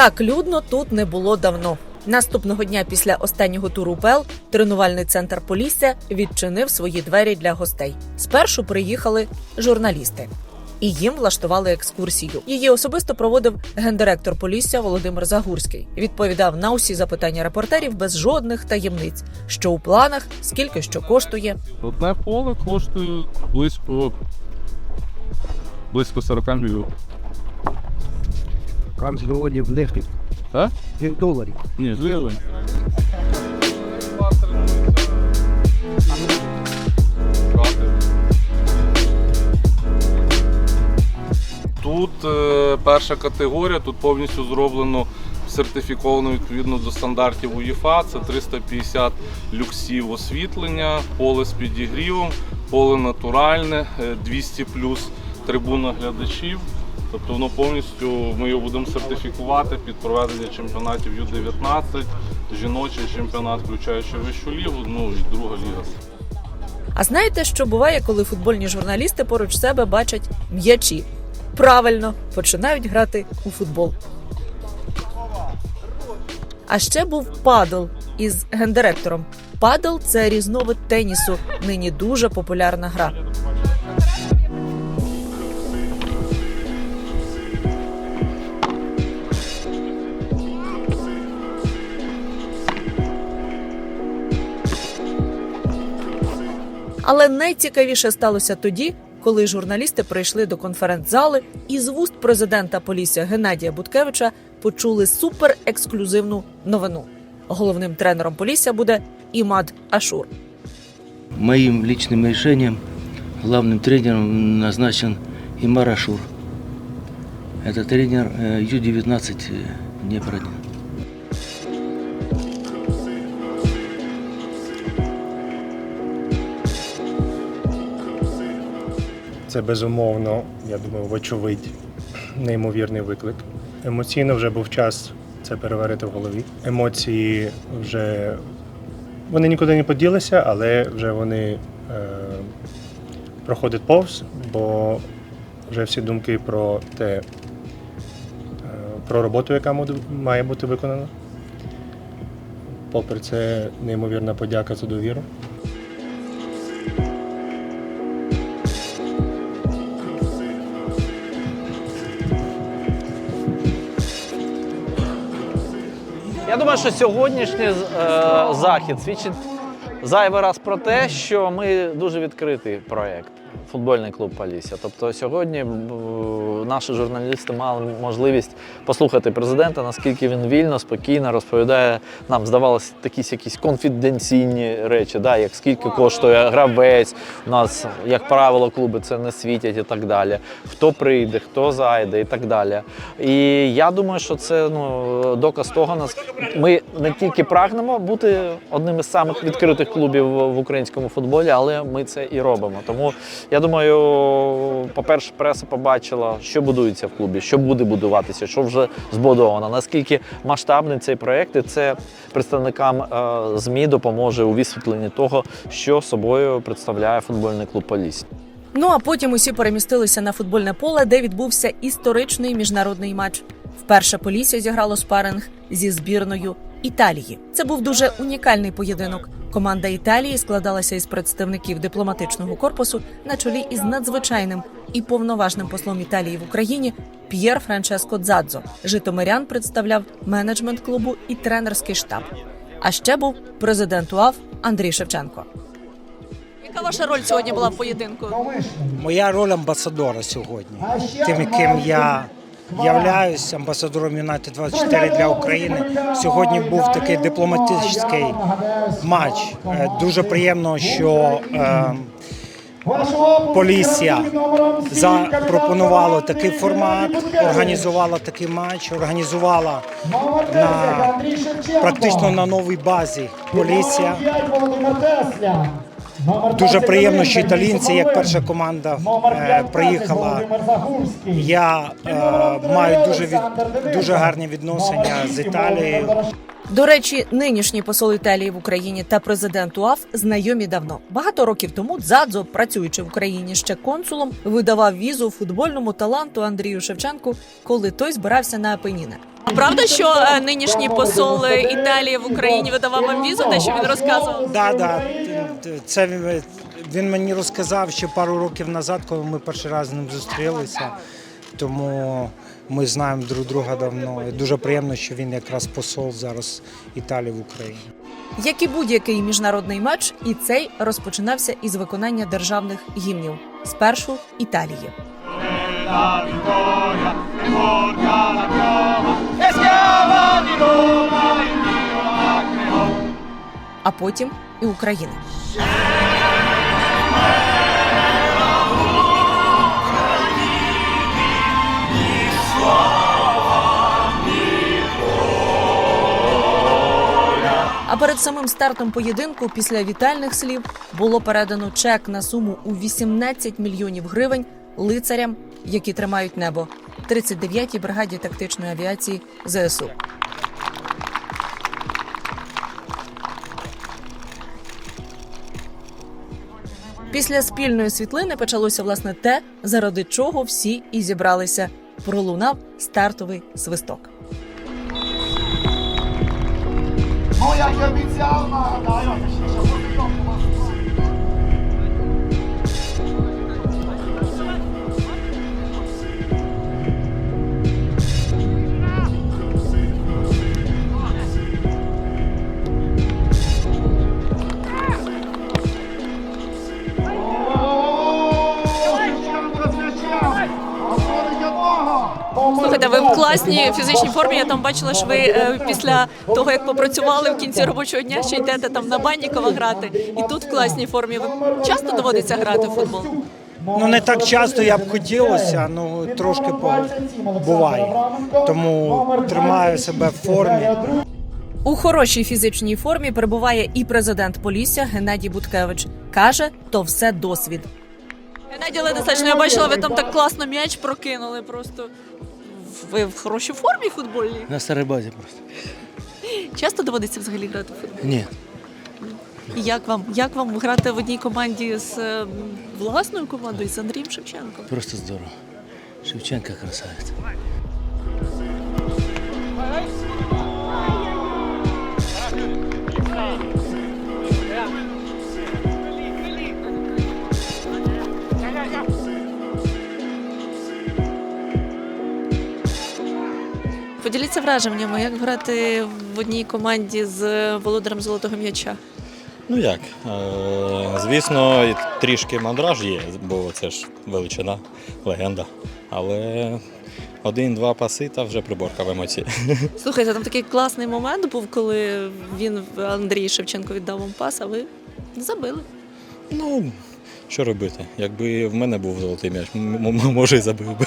Так людно тут не було давно. Наступного дня після останнього туру УПЛ тренувальний центр Полісся відчинив свої двері для гостей. Спершу приїхали журналісти. І їм влаштували екскурсію. Її особисто проводив гендиректор Полісся Володимир Загурський. Відповідав на усі запитання репортерів без жодних таємниць, що у планах, скільки що коштує. Одне поле коштує близько близько 40 мільйонів. Мільйонів легких. А? Пів доларів. Ні, гривень. Тут е, перша категорія, тут повністю зроблено сертифіковано відповідно до стандартів УЄФА. Це 350 люксів освітлення, поле з підігрівом, поле натуральне, е, 200 плюс трибуна глядачів. Тобто воно повністю ми його будемо сертифікувати під проведення чемпіонатів Ю-19, жіночий чемпіонат, включаючи вищу лігу, ну і друга ліга. А знаєте, що буває, коли футбольні журналісти поруч себе бачать м'ячі? Правильно, починають грати у футбол. А ще був падл із гендиректором. Падл це різновид тенісу, нині дуже популярна гра. Але найцікавіше сталося тоді, коли журналісти прийшли до конференц-зали і з вуст президента Полісся Геннадія Буткевича почули суперексклюзивну новину. Головним тренером Полісся буде Імад Ашур. Моим личным решением главным тренером назначен Имар Ашур. Это тренер э, Ю-19 э, Це безумовно, я думаю, вочевидь, неймовірний виклик. Емоційно вже був час це переварити в голові. Емоції вже вони нікуди не поділися, але вже вони е, проходять повз, бо вже всі думки про те, е, про роботу, яка має бути виконана. Попри це, неймовірна подяка за довіру. Я думаю, що сьогоднішній е, захід свідчить зайвий раз про те, що ми дуже відкритий проєкт. Футбольний клуб Полісся. Тобто сьогодні е, наші журналісти мали можливість послухати президента, наскільки він вільно, спокійно розповідає нам, здавалося, якісь якісь конфіденційні речі, да, як скільки коштує гравець. У нас, як правило, клуби це не світять і так далі. Хто прийде, хто зайде і так далі. І я думаю, що це ну, доказ того, нас ми не тільки прагнемо бути одним із самих відкритих клубів в українському футболі, але ми це і робимо. Тому я думаю, по-перше, преса побачила, що будується в клубі, що буде будуватися, що вже збудовано. Наскільки масштабний цей проєкт, і це представникам е, ЗМІ допоможе у висвітленні того, що собою представляє футбольний клуб Полісся. Ну а потім усі перемістилися на футбольне поле, де відбувся історичний міжнародний матч. Вперше Полісся зіграло спаринг зі збірною Італії. Це був дуже унікальний поєдинок. Команда Італії складалася із представників дипломатичного корпусу на чолі із надзвичайним і повноважним послом Італії в Україні П'єр Франческо Дзадзо. Житомирян представляв менеджмент клубу і тренерський штаб. А ще був президент УАВ Андрій Шевченко. Яка ваша роль сьогодні була в поєдинку? Моя роль амбасадора сьогодні. Тим, яким я являюсь амбасадором Юнайтед 24 для України. Сьогодні був такий дипломатичний матч. Е, Дуже приємно, що е, Полісся запропонувало такий формат, організувала такий матч, організувала на практично на новій базі Полісся. Дуже приємно, що італійці, як перша команда, е, приїхала. Я е, маю дуже від дуже гарні відносини з Італією. До речі, нинішній посол Італії в Україні та президент УАФ знайомі давно. Багато років тому Дзадзо, працюючи в Україні ще консулом, видавав візу футбольному таланту Андрію Шевченку, коли той збирався на Апеніни. А правда, що е, нинішній посол Італії в Україні видавав вам візу, те, що він розказував? Да, да. Це він, він мені розказав ще пару років назад, коли ми перший раз з ним зустрілися. Тому ми знаємо друг друга давно. І дуже приємно, що він якраз посол зараз Італії в Україні. Як і будь-який міжнародний матч, і цей розпочинався із виконання державних гімнів. Спершу Італії. А потім і України. А перед самим стартом поєдинку, після вітальних слів, було передано чек на суму у 18 мільйонів гривень лицарям, які тримають небо, 39-й бригаді тактичної авіації ЗСУ. Після спільної світлини почалося власне те, заради чого всі і зібралися. Пролунав стартовий свисток. Слухайте, ви в класній фізичній формі. Я там бачила, що ви е, після того, як попрацювали в кінці робочого дня, ще йдете там на Баннікова грати. І тут в класній формі. Ви часто доводиться грати в футбол? Ну не так часто я б хотілося, ну трошки по- буває. Тому тримаю себе в формі. У хорошій фізичній формі перебуває і президент Полісся Геннадій Буткевич. Каже, то все досвід. Геннадій Ледосачно, я бачила, ви там так класно м'яч прокинули. Просто ви в хорошій формі футбольній. На старой базі просто. Часто доводиться взагалі грати в футбол? Ні. І як вам? Як вам грати в одній команді з е, власною командою з Андрієм Шевченком? Просто здорово. Шевченка красавец. Поділіться враженнями, як грати в одній команді з володарем золотого м'яча. Ну як? Е, звісно, трішки мандраж є, бо це ж величина, легенда. Але один-два паси та вже приборка в емоції. Слухайте, там такий класний момент був, коли він Андрій Шевченко віддав вам пас, а ви забили. Ну, що робити? Якби в мене був золотий м'яч, може і забив би.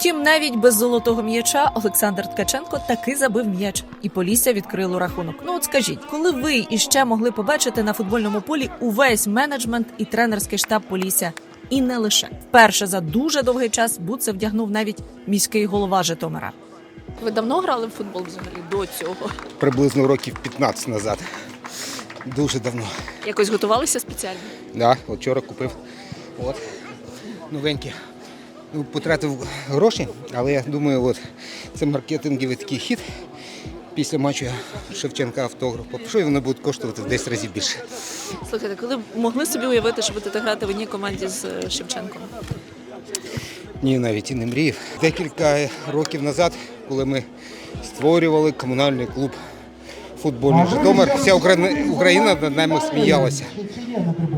Втім, навіть без золотого м'яча Олександр Ткаченко таки забив м'яч, і Полісся відкрило рахунок. Ну от скажіть, коли ви іще могли побачити на футбольному полі увесь менеджмент і тренерський штаб Полісся? І не лише вперше за дуже довгий час Буце вдягнув навіть міський голова Житомира. Ви давно грали в футбол взагалі до цього? приблизно років 15 назад. Дуже давно. Якось готувалися спеціально? Да, вчора купив. От. Новенькі. Ну, потратив гроші, але я думаю, от це маркетинговий такий хід. Після матчу Шевченка автограф попрошу, і вони будуть коштувати в 10 разів більше. Слухайте, коли б могли собі уявити, що будете грати в одній команді з е, Шевченком? Ні, навіть і не мріяв. Декілька років назад, коли ми створювали комунальний клуб футбольний Житомир, вся Україна, над нами сміялася.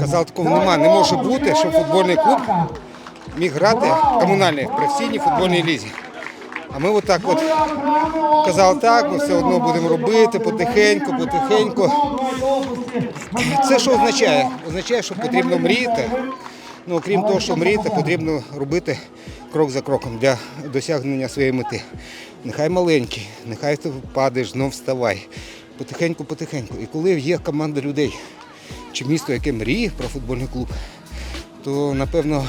Казав, такого нема, не може бути, щоб футбольний клуб міг грати в комунальній професійній футбольній лізі. А ми отак от казали, так, ми все одно будемо робити потихеньку, потихеньку. Це що означає? Означає, що потрібно мріяти. Ну, окрім того, що мріяти, потрібно робити крок за кроком для досягнення своєї мети. Нехай маленький, нехай ти падаєш, знов вставай. Потихеньку, потихеньку. І коли є команда людей чи місто, яке мріє про футбольний клуб, то напевно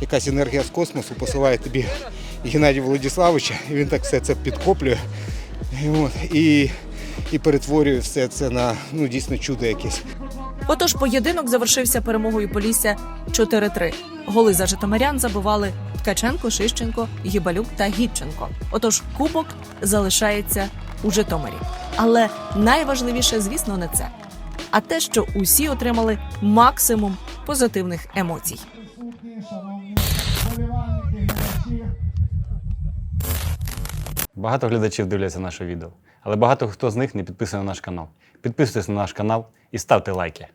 якась енергія з космосу посилає тобі Геннадія Володиславовича, і він так все це от, і, і перетворює все це на ну, дійсно чудо якесь. Отож, поєдинок завершився перемогою Полісся 4-3. Голи за Житомирян забивали Ткаченко, Шищенко, Гібалюк та Гідченко. Отож, кубок залишається у Житомирі. Але найважливіше, звісно, не це, а те, що усі отримали максимум позитивних емоцій. Багато глядачів дивляться наше відео, але багато хто з них не підписаний на наш канал. Підписуйтесь на наш канал і ставте лайки.